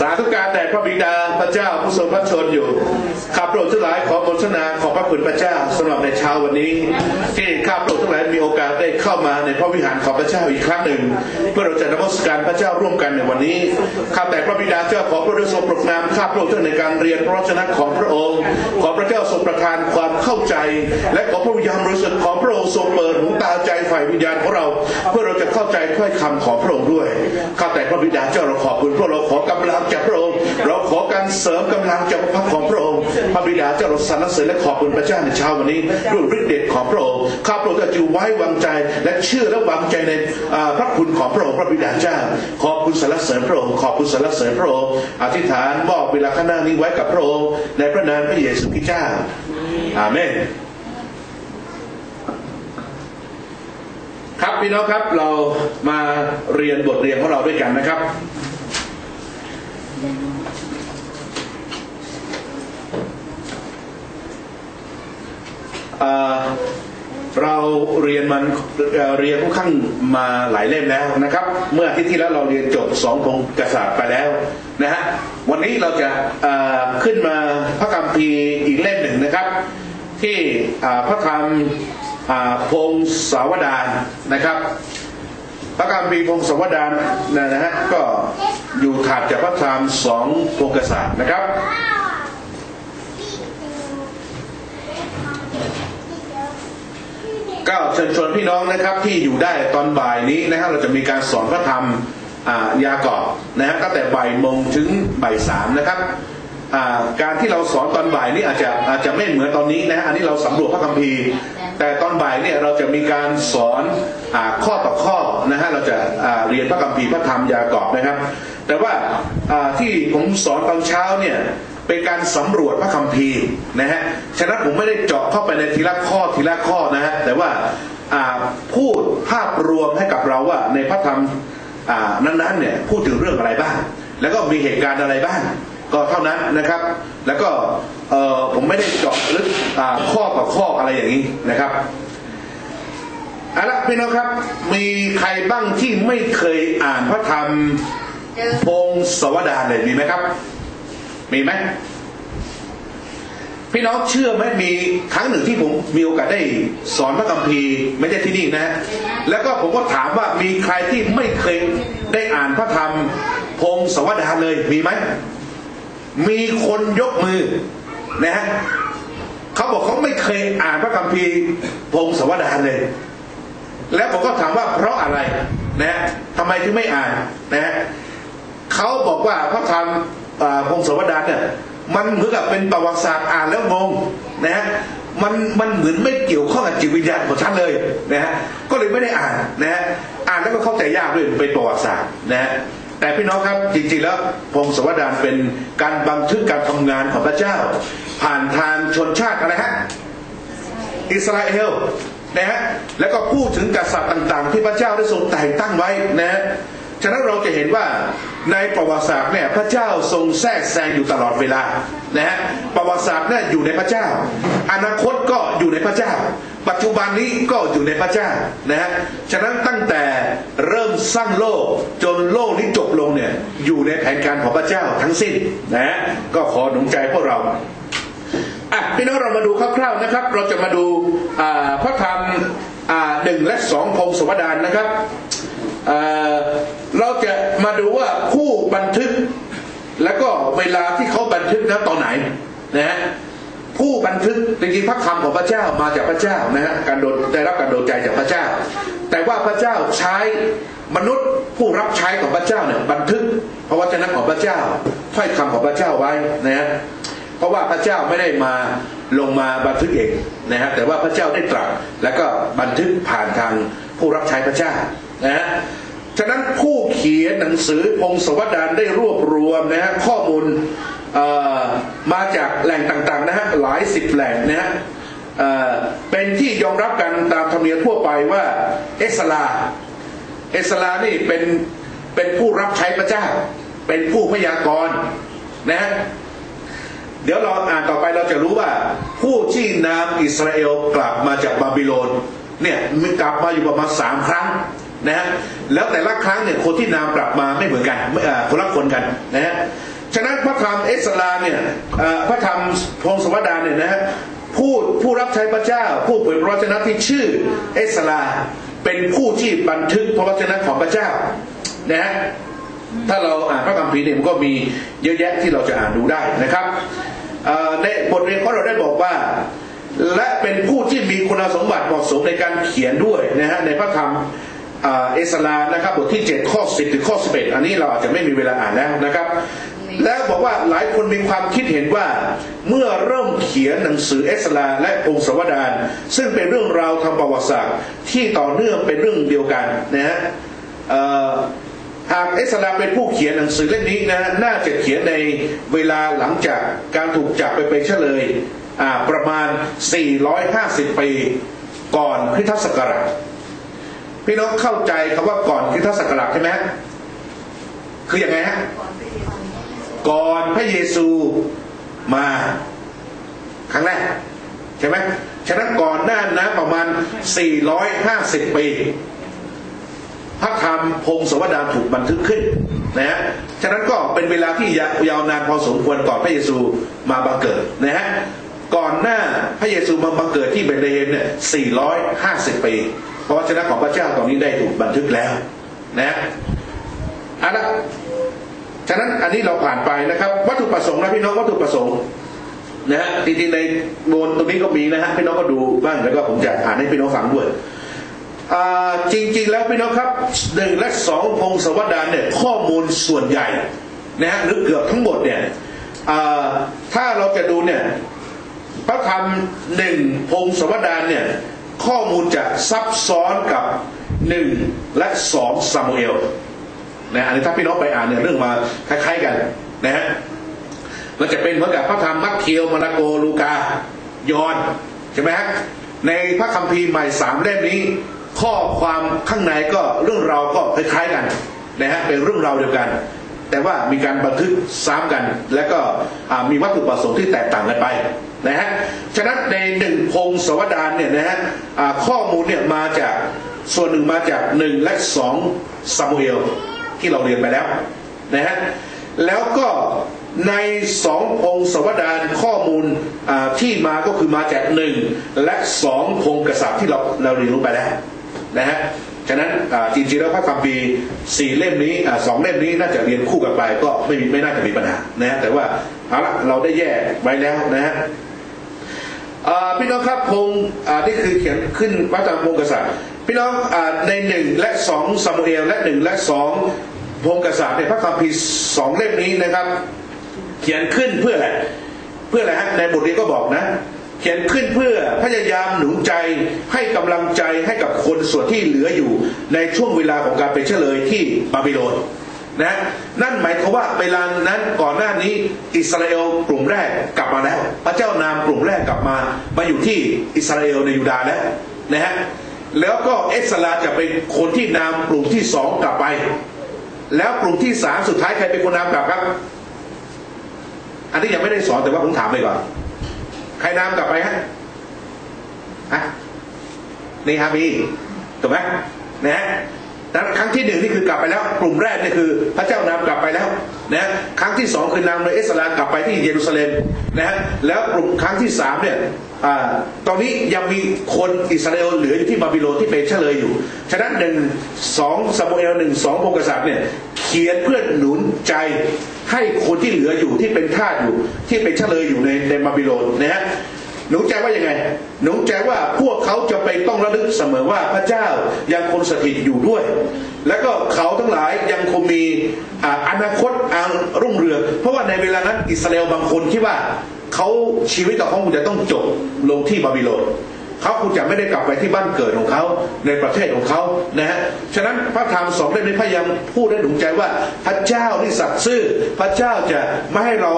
สาธุการแด่พระบิดาพระเจ้าผู้ทรงพระชนอยู่ข้าพระองค์ทั้งหลายขอมนชนาขอพระคุณพระเจ้าสำหรับในเช้าวันนี้ ที่ข้าพระองค์ทั้งหลายมีโอกาสได้เข้ามาในพระวิหารของพระเจ้าอีกครั้งหนึ่ง เพื่อเราจะนมัสการพระเจ้าร่วมกันในวันนี้ข้าแต่พระบิดาเจ้าขอพระองค์ทรงโปรดนามข้าพระองค์ท่านในการเรียนพระวจนะของพระองค์ ขอพระเจ้าทรงประทานความเข้าใจ และขอพระวิญญาณบริสุทธิ์ของพระองค์ทรงเปิดหูตาใจฝ่ายวิญญาณของเรา เพื่อเราจะเข้าใจถ้อยคำของพระองค์ด้วยข้าแต่พระบิดาเจ้าเราขอบคุณพระเราขอกำลังจากพระองค์ เราขอการเสริมกำลังจากพระพักของพระองค์พระบิดาเจ้าเราสรรเสริญและขอบคุณพระเจ้าในเช้าวันนี้ด้วยฤทธิ์เดชของพระองค์ข้าพระองค์จะไว้วางใจและเชื่อและวางใจในพระคุณของพระองค์พระบิดาเจ้า ขอบคุณสรรเสริญพระองค์ขอบคุณสรรเสริญพระองค์อธิษฐานมอบเวลาข้างหน้านี้ไว้กับพระองค์ในพระนามพระเยซูคริสต์เจ้าอาเมนครับพี่น้องครับเรามาเรียนบทเรียนของเราด้วยกันนะครับ เราเรียนมันเรียนค่อนข้างมาหลายเล่มแล้วนะครับ เมื่ออาทิตย์ที่แล้วเราเรียนจบสองพงกษัตริย์ไปแล้วนะฮะวันนี้เราจะขึ้นมาพระคัมภีร์อีกเล่มหนึ่งนะครับ ที่พระธรรมพงศาวดารนะครับ พระคัมภีร์พงศาวดารนะฮะก็ อยู่ถัดจากพระธรรมสองพงกษัตริย์นะครับ ก็เชิญชวนพี่น้องนะครับ ที่อยู่ได้ตอนบ่ายนี้นะครับ เราจะมีการสอนพระธรรมยากอบนะฮะตั้งแต่บ่ายโมงถึงบ่ายสามนะครับการที่เราสอนตอนบ่ายนี้อาจจะอาจจะไม่เหมือนตอนนี้นะฮะอันนี้เราสำรวจพระคัมภีร์ แต่ตอนบ่ายเนี่ยเราจะมีการสอนอข้อต่อข้อนะฮะเราจะเรียนพระคัมภีร์พระธรรมยากอบนะครับ แต่ว่าที่ผมสอนตอนเช้าเนี่ยเป็นการสำรวจพระคัมภีร์นะฮะฉะนั้นผมไม่ได้เจาะเข้าไปในทีละข้อทีละข้อนะฮะแต่ว่าพูดภาพรวมให้กับเราว่าในพระธรรมนั้นๆเนี่ยพูดถึงเรื่องอะไรบ้าง แล้วก็มีเหตุการณ์อะไรบ้าง ก็เท่านั้นนะครับ แล้วก็ เออผมไม่ได้เจาะลึกข้อต่อข้ออะไรอย่างนี้นะครับเอาละพี่น้องครับ มีใครบ้างที่ไม่เคยอ่านพระธรรมพงศวดารเลยมีไหมครับ มีไหมพี่น้องเชื่อไหมมีครั้งหนึ่งที่ผมมีโอกาสได้สอนพระคัมภีร์ไม่ใช่ที่นี่นะ แล้วก็ผมก็ถามว่ามีใครที่ไม่เคยได้อ่านพระธรรมพงศวดารเลยมีไหมมีคนยกมือ นะฮะเขาบอกเขาไม่เคยอ่านพระคัมภีร์พงศวดารเลย แล้วผมก็ถามว่าเพราะอะไรนะฮะทำไมถึงไม่อ่านนะฮะเขาบอกว่าพระธรรมพงศวดารเนี่ยมันเหมือนกับเป็นประวัติศาสตร์อ่านแล้วงงนะฮะมันมันเหมือนไม่เกี่ยวข้องกับจิตวิญญาณของฉันเลยนะฮะก็เลยไม่ได้อ่านนะฮะอ่านแล้วก็เข้าใจยากด้วยเป็นประวัติศาสตร์นะฮะ แต่พี่น้องครับจริงๆแล้วพงศาวดารเป็นการบันทึกการทำงานของพระเจ้า ผ่านทางชนชาติอะไรฮะอิสราเอลนะฮะแล้วก็พูดถึงกษัตริย์ต่าง ๆ ที่พระเจ้าได้ทรงแต่งตั้งไว้นะฮะฉะนั้นเราจะเห็นว่าในประวัติศาสตร์เนี่ยพระเจ้าทรงแทรกแซงอยู่ตลอดเวลานะฮะประวัติศาสตร์เนี่ยอยู่ในพระเจ้า อนาคตก็อยู่ในพระเจ้า ปัจจุบันนี้ก็อยู่ในพระเจ้านะฮะฉะนั้นตั้งแต่เริ่มสร้างโลกจนโลกนี้จบลงเนี่ยอยู่ในแผนการของพระเจ้าทั้งสิ้นนะฮะก็ขอหนุนใจพวกเราอะพี่น้องเรามาดูคร่าวๆนะครับ เราจะมาดูพระธรรมหนึ่งและสองพงศวดานนะครับเราจะมาดูว่าผู้บันทึก แล้วก็เวลาที่เขาบันทึกนะตอนไหนนะฮะ ผู้บันทึกจริงๆพระคำของพระเจ้ามาจากพระเจ้านะฮะการโดนได้รับการโดนใจจากพระเจ้า แต่ว่าพระเจ้าใช้มนุษย์ผู้รับใช้ของพระเจ้าเนี่ยบันทึกพระวจนะของพระเจ้าถ้อยคำของพระเจ้าไว้นะฮะเพราะว่าพระเจ้าไม่ได้มาลงมาบันทึกเองนะฮะแต่ว่าพระเจ้าได้ตรัสแล้วก็บันทึกผ่านทางผู้รับใช้พระเจ้านะฮะฉะนั้นผู้เขียนหนังสือพงศวดานได้รวบรวมนะฮะข้อมูล มาจากแหล่งต่างๆนะฮะหลายสิบแหล่งนะฮะเป็นที่ยอมรับกันตามธรรมเนียมทั่วไปว่าเอสลา เอสลานี่เป็นเป็นผู้รับใช้พระเจ้า เป็นผู้พยากรณ์นะฮะเดี๋ยวเราอ่านต่อไปเราจะรู้ว่า ผู้ที่นำอิสราเอลกลับมาจากบาบิโลนเนี่ยมันกลับมาอยู่ประมาณสามครั้งนะฮะแล้วแต่ละครั้งเนี่ยคนที่นามกลับมาไม่เหมือนกันคนละคนกันนะฮะ ฉะนั้นพระธรรมเอสลาเนี่ยพระธรรมพงศวดานเนี่ยนะฮะผู้ผู้รับใช้พระเจ้า ผู้เผยพระวจนะที่ชื่อเอสลา เป็นผู้ที่บันทึกพระวจนะของพระเจ้านะฮะถ้าเราอ่านพระคัมภีร์เนี่ยมันก็มีเยอะแยะที่เราจะอ่านดูได้นะครับในบทเรียนของเราได้บอกว่า และเป็นผู้ที่มีคุณสมบัติเหมาะสมในการเขียนด้วยนะฮะในพระธรรมเอสลานะครับบทที่ 7 ข้อ 10 ถึงข้อ 11 อันนี้เราอาจจะไม่มีเวลาอ่านแล้วนะครับ แล้วบอกว่าหลายคนมีความคิดเห็นว่า เมื่อเริ่มเขียนหนังสือเอสลาและพงศาวดารซึ่งเป็นเรื่องราวทางประวัติศาสตร์ที่ต่อเนื่องเป็นเรื่องเดียวกันนะฮะหากเอสลาเป็นผู้เขียนหนังสือเล่มนี้นะน่าจะเขียนในเวลาหลังจากการถูกจับไปเป็นเฉลยประมาณ 450 ปีก่อนคริสตศักราชพี่น้องเข้าใจคำว่าก่อนคริสตศักราชใช่ไหมคืออย่างไงฮะ ก่อนพระเยซูมาครั้งแรกใช่ไหมฉะนั้นก่อนหน้านะประมาณ 450 ปีพระธรรมพงศวดารถูกบันทึกขึ้นนะฮะ ฉะนั้นก็เป็นเวลาที่ยาวยาวนานพอสมควรก่อนพระเยซูมาบังเกิดนะฮะ ก่อนหน้าพระเยซูมาบังเกิดที่เบเลเฮมเนี่ย 450 ปี เพราะวจนะของพระเจ้าตอนนี้ได้ถูกบันทึกแล้วนะฮะเอาละ ฉะนั้นอันนี้เราผ่านไปนะครับ วัตถุประสงค์นะพี่น้องวัตถุประสงค์นะฮะจริงๆในโบนตรงนี้ก็มีนะฮะพี่น้องก็ดูบ้างแล้วก็ผมจะอ่านให้พี่น้องฟังด้วยจริงๆแล้วพี่น้องครับหนึ่งและสองพงศวดารเนี่ยข้อมูลส่วนใหญ่นะฮะหรือเกือบทั้งหมดเนี่ยถ้าเราจะดูเนี่ยพระธรรมหนึ่งพงศวดารเนี่ยข้อมูลจะซับซ้อนกับหนึ่งและสองซามูเอล นะอันนี้ถ้าพี่น้องไปอ่านเนี่ยเรื่องมาคล้ายๆกันนะฮะมันจะเป็นเหมือนกับพระธรรมมัทธิวมาระโกลูกายอนใช่ไหมฮะในพระคัมภีร์ใหม่สามเล่มนี้ ข้อความข้างในก็เรื่องราวก็คล้ายๆกันนะฮะเป็นเรื่องราวเดียวกัน แต่ว่ามีการบันทึกซ้ำกัน และก็มีวัตถุประสงค์ที่แตกต่างกันไปนะฮะฉะนั้นในหนึ่งพงศวดารเนี่ยนะฮะข้อมูลเนี่ยมาจากส่วนหนึ่งมาจากหนึ่งและสองซามูเอล ที่เราเรียนไปแล้วนะฮะแล้วก็ในสองพงศาวดารข้อมูลที่มาก็คือมาจากหนึ่งและสองพงกษัตริย์ที่เราเราเรียนรู้ไปแล้วนะฮะฉะนั้นจริงๆแล้วพระคัมภีร์สี่เล่มนี้สองเล่มนี้น่าจะเรียนคู่กันไปก็ไม่ไม่น่าจะมีปัญหานะฮะแต่ว่าเอาละเราได้แยกไว้แล้วนะฮะพี่น้องครับพงนี่คือเขียนขึ้นวัตามพงกษัตริย์ พี่น้องอในหนึ่งและสองซามูเอลและหนึ่งและสองพงกษัตริย์ในพระคัมภีร์สองเล่มนี้นะครับ เขียนขึ้นเพื่ออะไรเพื่ออะไรฮะในบทเรียนก็บอกนะ เขียนขึ้นเพื่อพยายามหนุนใจให้กำลังใจให้กับคนส่วนที่เหลืออยู่ในช่วงเวลาของการเป็นเฉลยที่บาบิโลนนะนั่นหมายความว่าเวลานั้นก่อนหน้านี้อิสราเอลกลุ่มแรกกลับมาแล้ว พระเจ้านามกลุ่มแรกกลับมา มาอยู่ที่อิสราเอลในยูดาห์แล้วนะฮะ แล้วก็เอสลาจะเป็นคนที่นำกลุ่มที่สองกลับไป แล้วกลุ่มที่สามสุดท้ายใครเป็นคนนำกลับครับ อันนี้ยังไม่ได้สอนแต่ว่าผมถามไปก่อน ใครนำกลับไปฮะฮะนี่ฮามีถูกไหมนะฮะครั้งที่หนึ่งนี่คือกลับไปแล้ว กลุ่มแรกนี่คือ พระเจ้านำกลับไปแล้ว นะครั้งที่สองคือนำโดยเอสลากลับไปที่เยรูซาเล็มนะฮะแล้วกลุ่มครั้งที่สามเนี่ยอตอนนี้ยังมีคนอิสราเอลเหลืออยู่ที่บาบิโลนที่เป็นเฉลยอยู่ ฉะนั้นหนึ่งสองซามูเอลหนึ่งสองพงกษัตริย์เนี่ยเขียนเพื่อหนุนใจให้คนที่เหลืออยู่ที่เป็นทาสอยู่ที่เป็นเฉลยอยู่ในในบาบิโลนนะฮะ หนูใจว่ายังไง หนูใจว่าพวกเขาจะไปต้องระลึกเสมอว่าพระเจ้ายังคงสถิตอยู่ด้วย และก็เขาทั้งหลายยังคงมีอนาคตอันรุ่งเรือง เพราะว่าในเวลานั้นอิสราเอลบางคนคิดว่าเขาชีวิตของเขาจะต้องจบลงที่บาบิโลน เขาคงจะไม่ได้กลับไปที่บ้านเกิดของเขาในประเทศของเขานะฮะฉะนั้นพระธรรมสองเล่มนี้พยายามพูดให้หนุนใจว่าพระเจ้านี่สัตย์ซื่อ พระเจ้าจะไม่ให้เรา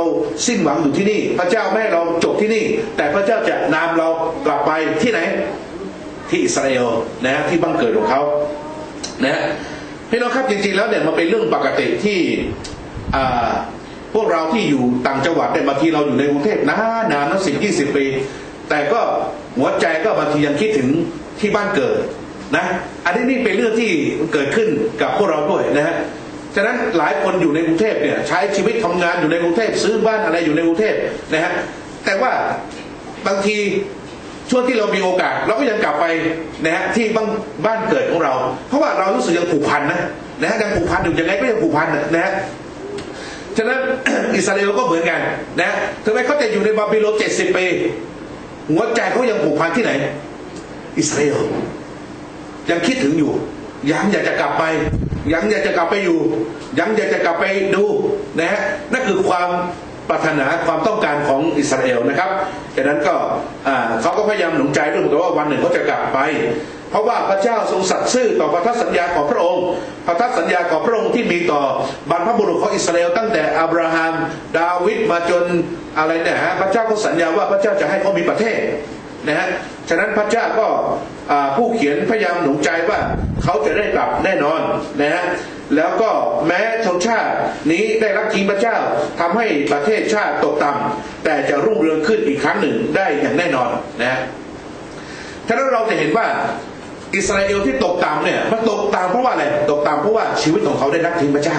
สิ้นหวังอยู่ที่นี่ พระเจ้าไม่ให้เราจบที่นี่ แต่พระเจ้าจะนำเรากลับไปที่ไหนที่อิสราเอลนะฮะที่บ้านเกิดของเขานะฮะพี่น้องครับจริงๆแล้วเนี่ยมันเป็นเรื่องปกติที่อ่าพวกเราที่อยู่ต่างจังหวัดเนี่ยบางทีเราอยู่ในกรุงเทพนานนานนับสิบยี่สิบปี แต่ก็ หัวใจก็บางทียังคิดถึงที่บ้านเกิดนะอันนี้นี่เป็นเรื่องที่เกิดขึ้นกับพวกเราด้วยนะฮะฉะนั้นหลายคนอยู่ในกรุงเทพเนี่ยใช้ชีวิตทำงานอยู่ในกรุงเทพซื้อบ้านอะไรอยู่ในกรุงเทพนะฮะแต่ว่าบางทีช่วงที่เรามีโอกาส เราก็ยังกลับไปนะฮะที่บ้านบ้านเกิดของเรา เพราะว่าเรารู้สึกยังผูกพันนะนะฮะยังผูกพันอยู่ยังไงก็ยังผูกพันนะฮะฉะนั้นอิสราเอลก็เหมือนกันนะถึงแม้เขาจะอยู่ในบาบิโลนเจ็ดสิบปี หัวใจเขายังผูกพันที่ไหน อิสราเอลยังคิดถึงอยู่ ยังอยากจะกลับไป ยังอยากจะกลับไปอยู่ ยังอยากจะกลับไปดูนะฮะนั่นคือความปรารถนาความต้องการของอิสราเอลนะครับดังนั้นก็เขาก็พยายามหนุนใจด้วยแต่ว่าวันหนึ่งเขาจะกลับไป เพราะว่าพระเจ้าทรงสัตย์ซื่อต่อพันธสัญญาของพระองค์พันธสัญญาของพระองค์ที่มีต่อบรรพบุรุษของอิสราเอลตั้งแต่อับราฮัม ดาวิดมาจนอะไรเนี่ยฮะพระเจ้าก็สัญญาว่าพระเจ้าจะให้เขามีประเทศนะฮะฉะนั้นพระเจ้าก็ผู้เขียนพยายามหนุนใจว่าเขาจะได้กลับแน่นอนนะฮะแล้วก็แม้ชนชาตินี้ได้รับทีพระเจ้าทำให้ประเทศชาติตกต่ำแต่จะรุ่งเรืองขึ้นอีกครั้งหนึ่งได้อย่างแน่นอนนะฮะฉะนั้นเราจะเห็นว่า อิสราเอลที่ตกต่ำเนี่ยมันตกต่ำเพราะว่าอะไรตกต่ำเพราะว่าชีวิตของเขาได้รับทิ้งพระเจ้า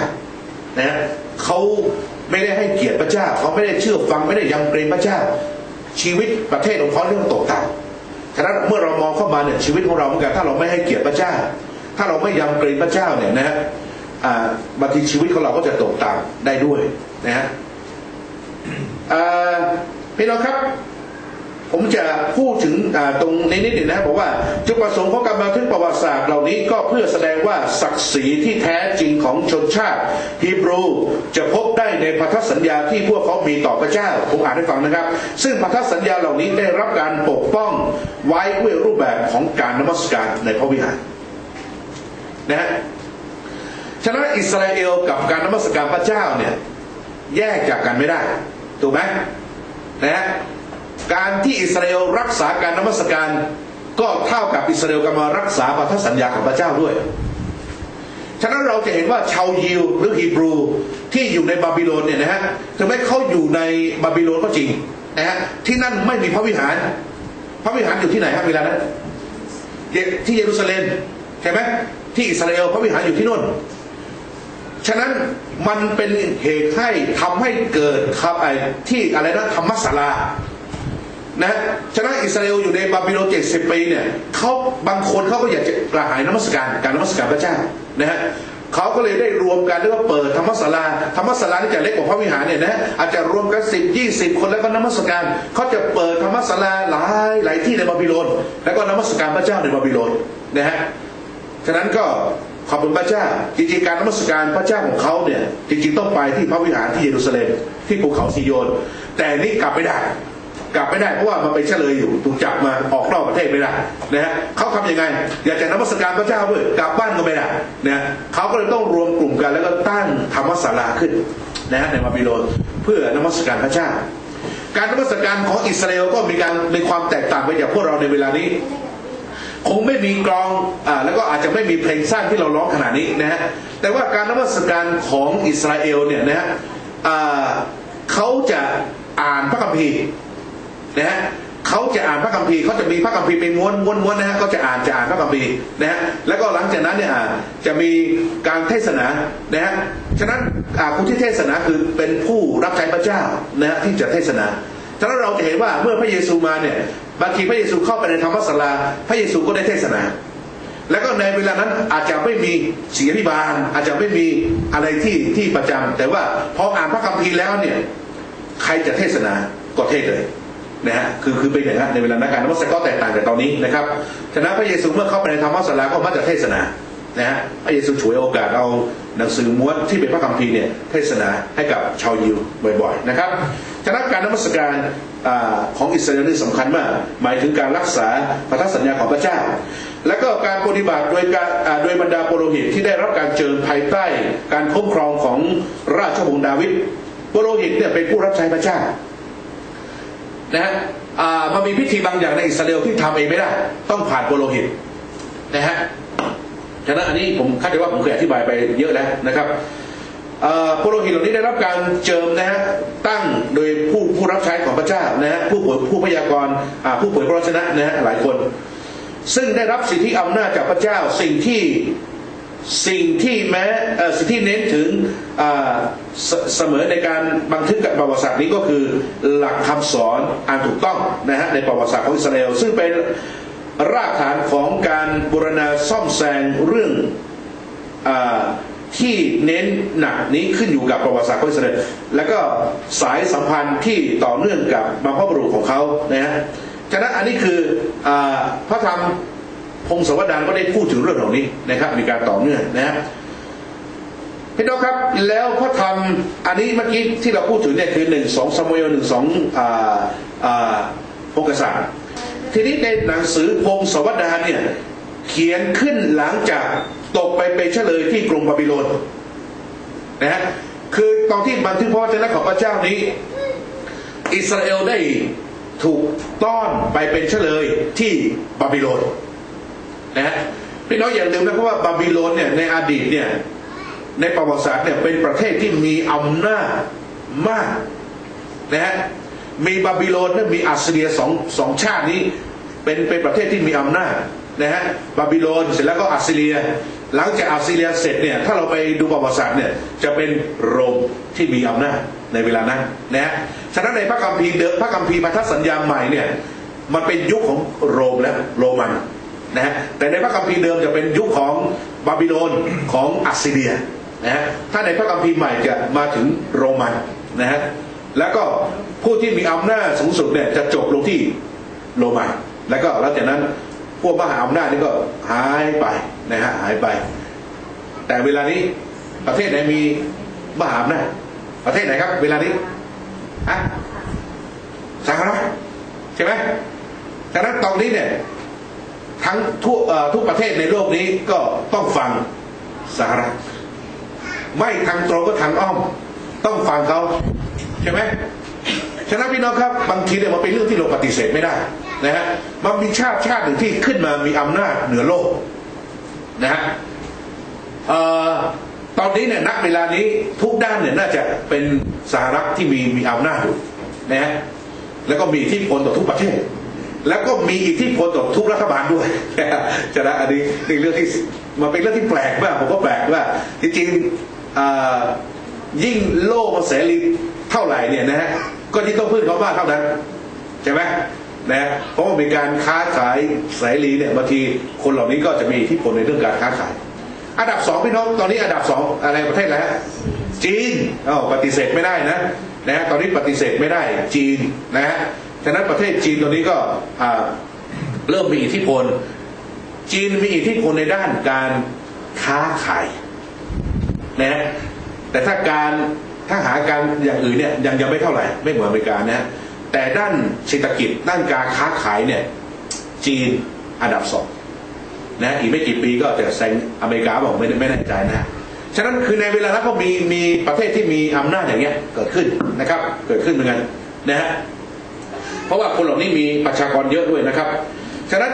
นะเขาไม่ได้ให้เกียรติพระเจ้า เขาไม่ได้เชื่อฟังไม่ได้ยังเกรงพระเจ้า ชีวิตประเทศของเขาเรื่องตกต่ำฉะนั้นเมื่อเรามองเข้ามาเนี่ยชีวิตของเราเหมือนกันถ้าเราไม่ให้เกียรติพระเจ้า ถ้าเราไม่ยำเกรงพระเจ้าเนี่ยนะฮะบางทีชีวิตของเราก็จะตกต่ำได้ด้วยนะฮะพี่น้องครับ ผมจะพูดถึงตรงนี้นิดหนึ่งนะบอกว่าจุดประสงค์ของการบันทึกประวัติศาสตร์เหล่านี้ก็เพื่อแสดงว่าศักดิ์ศรีที่แท้จริงของชนชาติฮีบรูจะพบได้ในพันธสัญญาที่พวกเขามีต่อพระเจ้าผมอ่านให้ฟังนะครับ ซึ่งพันธสัญญาเหล่านี้ได้รับการปกป้องไว้ด้วยรูปแบบของการนมัสการในพระวิหารนะฮะฉะนั้นอิสราเอลกับการนมัสการพระเจ้าเนี่ยแยกจากกันไม่ได้ถูกไหมนะฮะ การที่อิสราเอลรักษาการนมัสการ ก็เท่ากับอิสราเอลกำลังรักษาพันธสัญญาของพระเจ้าด้วย ฉะนั้นเราจะเห็นว่าชาวยิวหรือฮีบรูที่อยู่ในบาบิโลนเนี่ยนะฮะถึงแม้เขาอยู่ในบาบิโลนก็จริงนะฮะที่นั่นไม่มีพระวิหาร พระวิหารอยู่ที่ไหนครับเวลานั้นที่เยรูซาเล็มใช่ไหมที่อิสราเอลพระวิหารอยู่ที่นู่นฉะนั้นมันเป็นเหตุให้ทำให้เกิดครับไอ้ที่อะไรนะธรรมศาลา นะฉะนั้นอิสราเอลอยู่ในบาบิโลนเจ็ดสิบปีเนี่ยเขาบางคนเขาก็อยากจะกระหายนมัสการการนมัสการพระเจ้านะฮะเขาก็เลยได้รวมกันเรียกว่าเปิดธรรมศาลาธรรมศาลาที่จะเล็กกว่าพระวิหารเนี่ยนะอาจจะรวมกันสิบยี่สิบคนแล้วก็นมัสการเขาจะเปิดธรรมศาลาหลายหลายที่ในบาบิโลนแล้วก็นมัสการพระเจ้าในบาบิโลนนะฮะฉะนั้นก็ขอบคุณพระเจ้าจริงๆการนมัสการพระเจ้าของเขาเนี่ยจริงๆต้องไปที่พระวิหารที่เยรูซาเล็มที่ภูเขาซีโยน แต่นี่กลับไม่ได้ กลับไม่ได้เพราะว่ามันไปเฉลยอยู่ถูกจับมาออกนอกประเทศไม่ได้นะฮะเขาทำยังไง อยากจะนมัสการพระเจ้าด้วยกลับบ้านก็ไม่ได้นะเขาก็เลยต้องรวมกลุ่มกันแล้วก็ตั้งธรรมศาลาขึ้นนะฮะในบาบิโลนเพื่อนมัสการพระเจ้า การนมัสการของอิสราเอลก็มีการมีความแตกต่างไปจากพวกเราในเวลานี้คงไม่มีกรองอ่าแล้วก็อาจจะไม่มีเพลงสั้นที่เราร้องขนาดนี้นะฮะแต่ว่าการนมัสการของอิสราเอลเนี่ยนะฮะเขาจะอ่านพระคัมภีร์ นะฮะเขาจะอ่านพระคัมภีร์เขาจะมีพระคัมภีร์เป็นม้วนม้วนม้วนนะฮะเขาจะอ่านจะอ่านพระคัมภีร์นะฮะแล้วก็หลังจากนั้นเนี่ยจะมีการเทศนานะฮะฉะนั้นผู้ที่เทศนาคือเป็นผู้รับใช้พระเจ้านะฮะที่จะเทศนาฉะนั้นเราจะเห็นว่าเมื่อพระเยซูมาเนี่ยบางทีพระเยซูเข้าไปในธรรมศาลาพระเยซูก็ได้เทศนา แล้วก็ในเวลานั้นอาจจะไม่มีเสียพิบาล อาจจะไม่มีอะไรที่ที่ประจำแต่ว่าพออ่านพระคัมภีร์แล้วเนี่ย ใครจะเทศนาก็เทศเลย นะฮะคือคือเป็นอย่างนั้นในเวลานักการนมัสการก็แตกต่างจากตอนนี้นะครับฉะนั้นพระเยซูเมื่อเข้าไปในธรรมศาลาก็มักจะเทศนานะฮะพระเยซูฉวยโอกาสเอาหนังสือม้วนที่เป็นพระคัมภีร์เนี่ยเทศนาให้กับชาวยิวบ่อยๆนะครับฉะนั้นการนมัสการของอิสราเอลนี่สำคัญมาก หมายถึงการรักษาพันธสัญญาของพระเจ้า และก็การปฏิบัติโดยการโดยบรรดาปโรหิตที่ได้รับการเจิญภายใต้ การคุ้มครองของราชวงศ์ดาวิดปโรหิตเนี่ยเป็นผู้รับใช้พระเจ้า นะฮะมันมีพิธีบางอย่างในอิสราเอลที่ทำเองไม่ได้ ต้องผ่านโปโลหิตนะฮะฉะนั้นอันนี้ผมคาดว่าผมเคยอธิบายไปเยอะแล้วนะครับโปโลหิตเหล่านี้ได้รับการเจิมนะฮะตั้งโดยผู้ผู้รับใช้ของพระเจ้านะฮะผู้ผู้พยากรณ์ผู้เผยพระชนะนะฮะหลายคน ซึ่งได้รับสิทธิอำนาจจากพระเจ้าสิ่งที่ สิ่งที่แม้สิ่งที่เน้นถึงเสมอในการบันทึกกับประวัติศาสตร์นี้ก็คือหลักคำสอนอันถูกต้องนะฮะในประวัติศาสตร์ของอิสราเอลซึ่งเป็นรากฐานของการบูรณาซ่อมแซงเรื่องอที่เน้นหนักนี้ขึ้นอยู่กับประวัติศาสตร์ของอิสราเอลแล้วก็สายสัมพันธ์ที่ต่อเนื่องกับบรรพบุรุษของเขานะฮะฉะนั้นอันนี้คืออพระธรรม พงศาวดารก็ได้พูดถึงเรื่องเหล่านี้นะครับมีการต่อเนื่องนะฮะพี่น้องครับแล้วพระธรรมอันนี้เมื่อกี้ที่เราพูดถึงเนี่ยคือหนึ่งสองซามูเอลหนึ่งสองอ่าอ่าพงกษัตริย์ทีนี้ในหนังสือพงศาวดารเนี่ยเขียนขึ้นหลังจากตกไปเป็นเฉลยที่กรุงบาบิโลนนะฮะคือตอนที่บันทึกพระวจนะของพระเจ้านี้ อิสราเอลได้ถูกต้อนไปเป็นเฉลยที่บาบิโลน นะฮะพี่น้องอย่าลืมนะเพราะว่าบาบิโลนเนี่ยในอดีตเนี่ยในประวัติศาสตร์เนี่ยเป็นประเทศที่มีอำนาจมากนะฮะมีบาบิโลนและมีอัสเซียสองสองชาตินี้ เป็นเป็นประเทศที่มีอำนาจนะฮะบาบิโลนเสร็จแล้วก็อัสเรีย หลังจากอัสเรียเสร็จเนี่ยถ้าเราไปดูประวัติศาสตร์เนี่ยจะเป็นโรมที่มีอำนาจในเวลานั้นนะฮะฉะนั้นในพระคัมภีร์เดิมพระคัมภีร์พันธสัญญาใหม่เนี่ยมันเป็นยุคของโรมและโรมัน นะฮะแต่ในพระคัมภีร์เดิมจะเป็นยุคของบาบิโลนของอัสซีเรียนะฮะถ้าในพระคัมภีร์ใหม่จะมาถึงโรมันนะฮะแล้วก็ผู้ที่มีอำนาจสูงสุดเนี่ยจะจบลงที่โรมันแล้วก็หลังจากนั้นพวกมหาอำนาจนี่ก็หายไปนะฮะหายไป แต่เวลานี้ประเทศไหนมีมหาอำนาจประเทศไหนครับ เวลานี้ฮะสหรัฐใช่ไหมฉะนั้นตอนนี้เนี่ย ทั้งทุกประเทศในโลกนี้ก็ต้องฟังสหรัฐไม่ทางตรงก็ทางอ้อม ต้องฟังเขาใช่ไหมฉะนั้นพี่น้องครับบางทีเนี่ยมันเป็นเรื่องที่เราปฏิเสธไม่ได้นะฮะมันมีชาติชาติหนึ่งที่ขึ้นมามีอำนาจเหนือโลกนะฮะตอนนี้เนี่ยณเวลานี้ทุกด้านเนี่ยน่าจะเป็นสหรัฐที่มีมีอำนาจอยู่นะฮะแล้วก็มีทธิพลต่อทุกประเทศ แล้วก็มีอิทธิพลต่อทุกรัฐบาลด้วยฉะนั้นอันนี้นี่เรื่องที่มันเป็นเรื่องที่แปลกมากผมก็แปลกว่าจริงๆยิ่งโลกมันเสรีเท่าไหร่เนี่ยนะฮะก็ที่ต้องพึ่งเขามากเท่านั้นใช่ไหมนะเพราะว่ามีการค้าขายเสรีเนี่ยบางทีคนเหล่านี้ก็จะมีอิทธิพลในเรื่องการค้าขาย อันดับสองพี่น้องตอนนี้อันดับสองอะไรประเทศอะไรฮะจีนอ้าวปฏิเสธไม่ได้นะนะฮะตอนนี้ปฏิเสธไม่ได้จีนนะฮะ ฉะนั้นประเทศจีนตอนนี้ก็เริ่มมีอิทธิพล จีนมีอิทธิพลในด้านการค้าขายนะฮะแต่ถ้าการถ้าหาการอย่างอื่นเนี่ยยังยังไม่เท่าไหร่ไม่เหมือนอเมริกานะฮะแต่ด้านเศรษฐกิจด้านการค้าขายเนี่ยจีนอันดับสองนะอีกไม่กี่ปีก็จะแซงอเมริกาบอกไม่ไม่แน่ใจนะฉะนั้นคือในเวลานั้นก็มีมีประเทศที่มีอำนาจอย่างเงี้ยเกิดขึ้นนะครับ เกิดขึ้นเหมือนกันนะฮะ เพราะว่าคนเหล่านี้มีประชากรเยอะด้วยนะครับ ฉะนั้น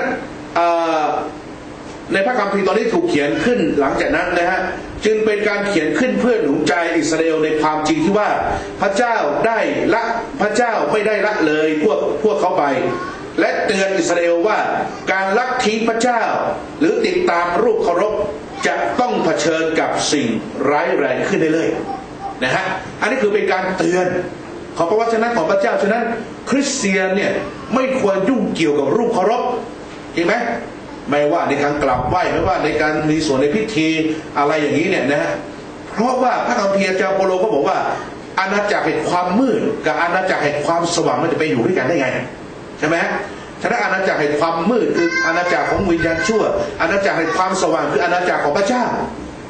ในพระคัมภีร์ตอนนี้ถูกเขียนขึ้นหลังจากนั้นนะฮะจึงเป็นการเขียนขึ้นเพื่อหนุนใจอิสราเอลในความจริงที่ว่าพระเจ้าได้ละพระเจ้าไม่ได้ละเลยพวกพวกเขาไป และเตือนอิสราเอลว่าการลักทิ้งพระเจ้า หรือติดตามรูปเคารพจะต้องเผชิญกับสิ่งร้ายแรงขึ้นเรื่อยๆนะฮะอันนี้คือเป็นการเตือนของพระวจนะของพระเจ้าฉะนั้น คริสเตียนเนี่ยไม่ควรยุ่งเกี่ยวกับรูปเคารพจริงไหมไม่ว่าในการกลับไหว้ไม่ว่าในการมีส่วนในพิธีอะไรอย่างนี้เนี่ยนะฮะเพราะว่าพระคัมภีร์อาจารย์โปโลก็บอกว่า อาณาจักรแห่งความมืด กับอาณาจักรแห่งความสว่างมันจะไปอยู่ด้วยกันได้ไงใช่ไหมฉะนั้นอาณาจักรแห่งความมืดคืออาณาจักรของวิญญาณชั่ว อาณาจักรแห่งความสว่างคืออาณาจักรของพระเจ้า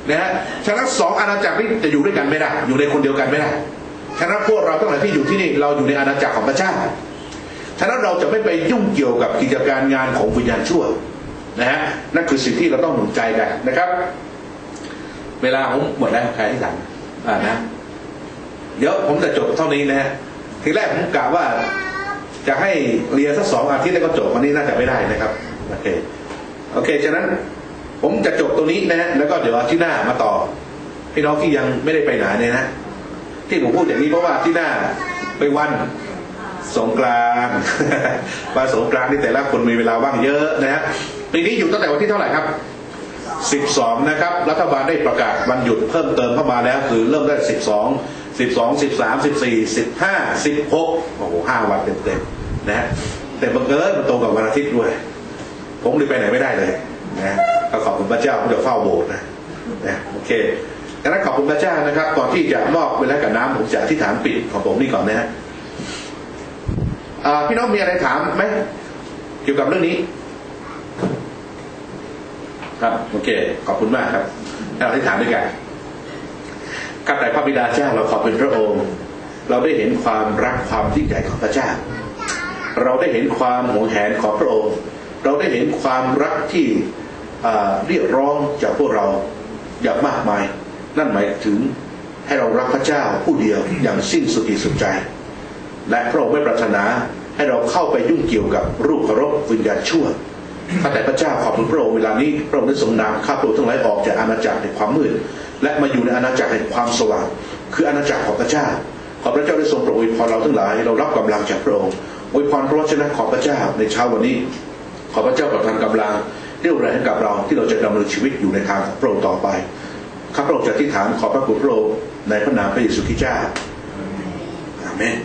นะฮะฉะนั้นสองอาณาจักรนี้จะอยู่ด้วยกันไม่ได้ อยู่ในคนเดียวกันไม่ได้ ฉะนั้นพวกเราทั้งหลายที่อยู่ที่นี่เราอยู่ในอาณาจักรของพระเจ้าฉะนั้นเราจะไม่ไปยุ่งเกี่ยวกับกิจการงานของวิญญาณชั่วนะฮะนั่นคือสิ่งที่เราต้องหนุนใจกันนะครับ เวลาผมหมดแล้วใครที่สั่งอ่านะ เดี๋ยวผมจะจบเท่านี้นะฮะทีแรกผมกะว่าจะให้เรียนสักสองอาทิตย์แล้วก็จบวันนี้น่าจะไม่ได้นะครับโอเคโอเคฉะนั้นผมจะจบตรงนี้นะฮะแล้วก็เดี๋ยวอาทิตย์หน้ามาต่อพี่น้องที่ยังไม่ได้ไปไหนเนี่ยนะ ที่ผมพูดอย่างนี้เพราะว่าที่หน้าไปวันสงกรานต์วันสงกรานต์นี่แต่ละคนมีเวลาว่างเยอะนะฮะปีนี้หยุดตั้งแต่วันที่เท่าไหร่ครับ 12 นะครับ รัฐบาลได้ประกาศวันหยุดเพิ่มเติมเข้ามาแล้ว คือเริ่มได้ 12 12 13 14 15 16 โอ้โหห้าวันเต็มๆนะแต่บังเอิญมันตรงกับวันอาทิตย์ด้วย ผมเลยไปไหนไม่ได้เลยนะก็ขอบคุณพระเจ้าที่เดี๋ยวเฝ้าโบสถ์นะนะโอเค ดังนั้นขอบคุณพระเจ้านะครับ ก่อนที่จะมอบเวลากับน้ำผมจะอธิษฐานปิดของผมนี่ก่อนนะฮะพี่น้องมีอะไรถามไหมเกี่ยวกับเรื่องนี้ ครับ โอเค ขอบคุณมากครับเราที่ถามด้วยกันข้าแต่พระบิดาเจ้าเราขอบเป็นพระองค์ เราได้เห็นความรักความยิ่งใหญ่ของพระเจ้า เราได้เห็นความหวงแหนของพระองค์ เราได้เห็นความรักที่เรียกร้องจากพวกเราอย่างมากมาย นั่นหมายถึงให้เรารักพระเจ้าผู้เดียวอย่างสิ้นสุดจิสุดใจ และพระองค์ไม่ปรารถนาให้เราเข้าไปยุ่งเกี่ยวกับรูปเคารพวิญญาณชั่วข้าแต่พระเจ้าขอบคุณพระองค์เวลานี้พระองค์ได้ทรงนำข้าพระองค์ทั้งหลายออกจากอาณาจักรแห่งความมืด และมาอยู่ในอาณาจักรแห่งความสว่าง คืออาณาจักรของพระเจ้า ขอพระเจ้าได้ทรงโปรดอวยพรเราทั้งหลายเรารับกำลังจากพระองค์อวยพรพระวจนะของพระเจ้าในเช้าวันนี้ ขอพระเจ้าประทานกำลังเรี่ยวแรงให้กับเราที่เราจะดำเนินชีวิตอยู่ในทางของพระองค์ต่อไป ข้าพระองค์จะอธิษฐานขอพระคุณพระองค์ในพระนามพระเยซูคริสต์เจ้าอาเมน